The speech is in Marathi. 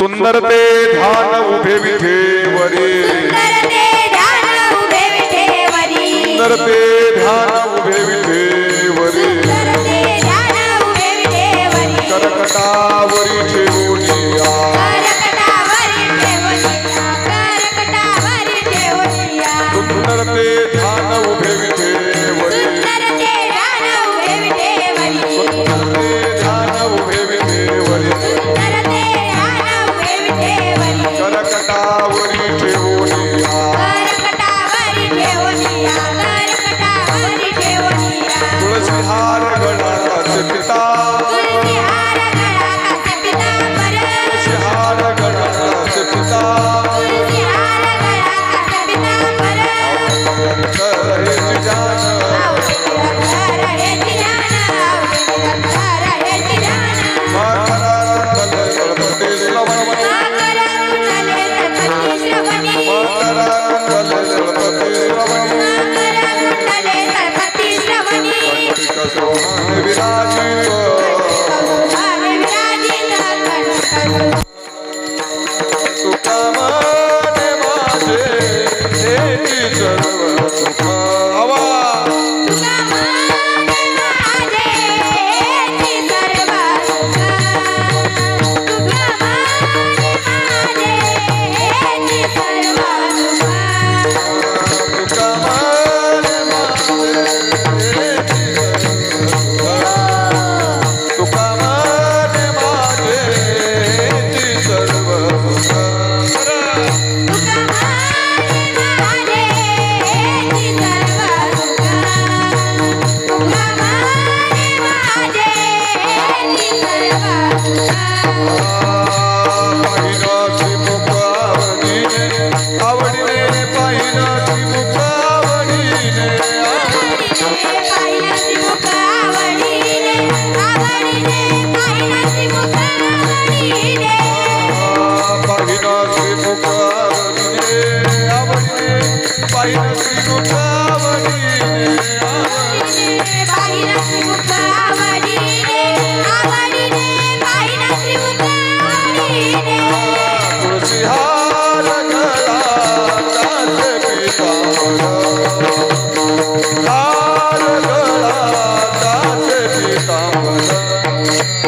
सुंदर ते ध्यान उभे विठेवरी. सुंदर ते ஒரு